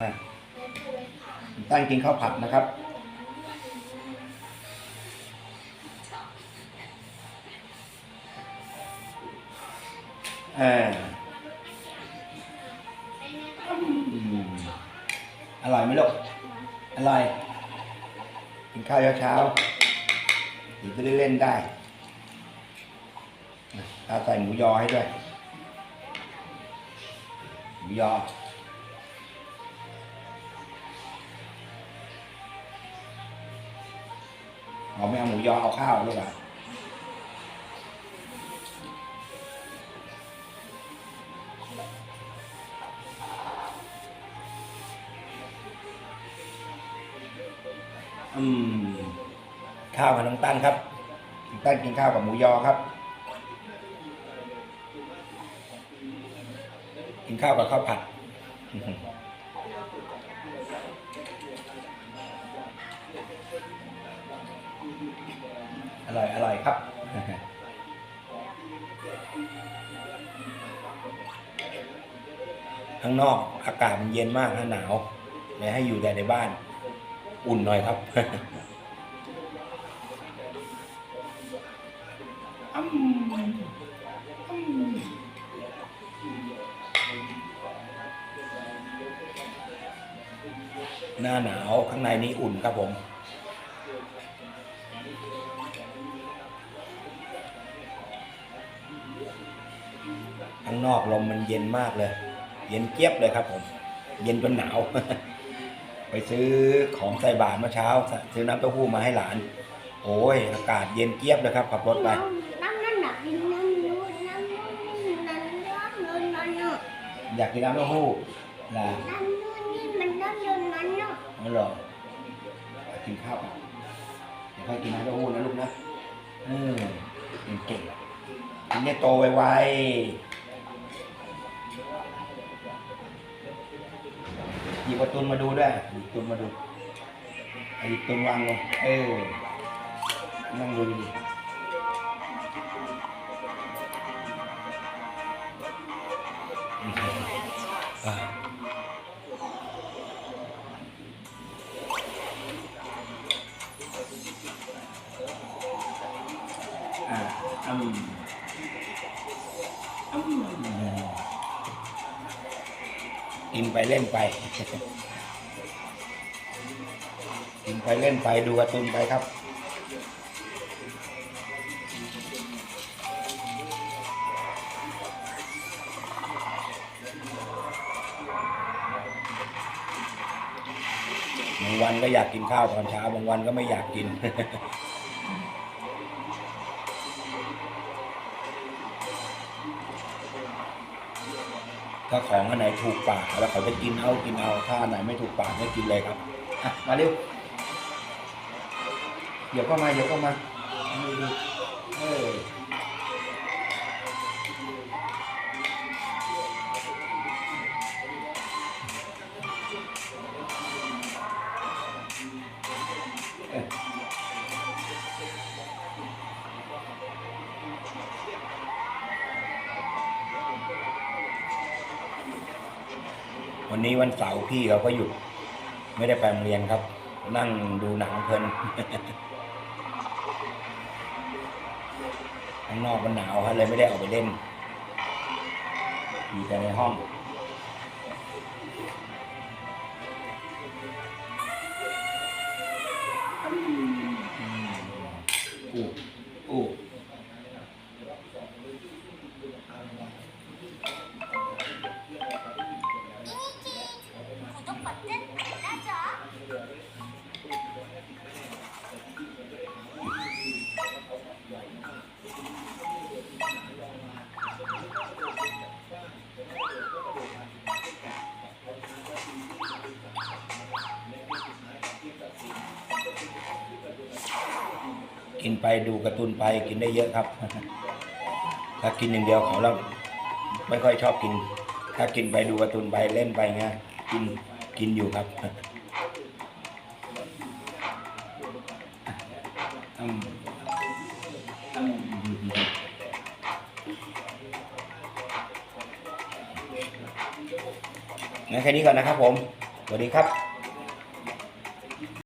ตั้งกินข้าวผัดนะครับอ่ออร่อยไหมลูก อร่อย กินข้าวเช้าๆหรือจะได้เล่นได้ตาใส่หมูยอให้ด้วย หมูยอ เอาไม่เอาหมูยอเอาข้าวลูกอะอืม ข้าวกับน้องตั้นครับน้องตั้นกินข้าวกับหมูยอครับ กินข้าวกับข้าวผัด อร่อยอร่อยครับข้างนอกอากาศมันเย็นมากฮะหนาวเลยให้อยู่แต่ในบ้าน อุ่นหน่อยครับหน้าหนาวข้างในนี้อุ่นครับผมางนอกลมมันเย็นมากเลย เย็นเจี๊ยบเลยครับผม เย็นจนหนาว ไปซื้อของใส่บาตรเมื่อเช้า ซื้อน้ำเต้าหู้มาให้หลาน โอ้ยอากาศเย็นเจี๊ยบเลยครับขับรถไปน้ำนั่นหนักน้ำนู้นน้ำนู้นน้ำนู้นน้ำนู้นน้ำอยากกินน้ำเต้าหู้นะน้ำนู้นนี่มันน้ำนู้นมันนู้นนั่หรอไปกินข้าวกันเดี๋ยวค่อยกินน้ำเต้าหู้นะลูกนะเออเก่งๆกินให้โตไวๆ ยิบประตุนมาดูด้วยหยิบตุนมาดูอาหยิบตุนวางลงเออนั่งดูดีๆอ่าอ่าอืมอืม กินไปเล่นไป กินไปเล่นไปดูการ์ตูนไปครับบางวันก็อยากกินข้าวตอนเช้าบางวันก็ไม่อยากกิน ถ้าของอันไหนถูกปากแล้วเขาจะกินเอากินเอาถ้าอันไหนไม่ถูกปากไม่กินเลยครับอะมาเร็วเดี๋ยวก็มาเดี๋ยวก็มาดูดูเออ วันนี้วันเสาร์พี่เขาก็หยุด ไม่ได้ไปโรงเรียนครับ นั่งดูหนังเพลินข้างนอกมันหนาวครับเลยไม่ได้ออกไปเล่นอยู่แต่ในห้องอู้อู้ กินไปดูการ์ตูนไปกินได้เยอะครับ ถ้ากินอย่างเดียวเขาแล้วไม่ค่อยชอบกิน ถ้ากินไปดูการ์ตูนไปเล่นไปเงี้ยกินกินอยู่ครับมอืมงั้นแค่นี้ก่อนนะครับผม สวัสดีครับ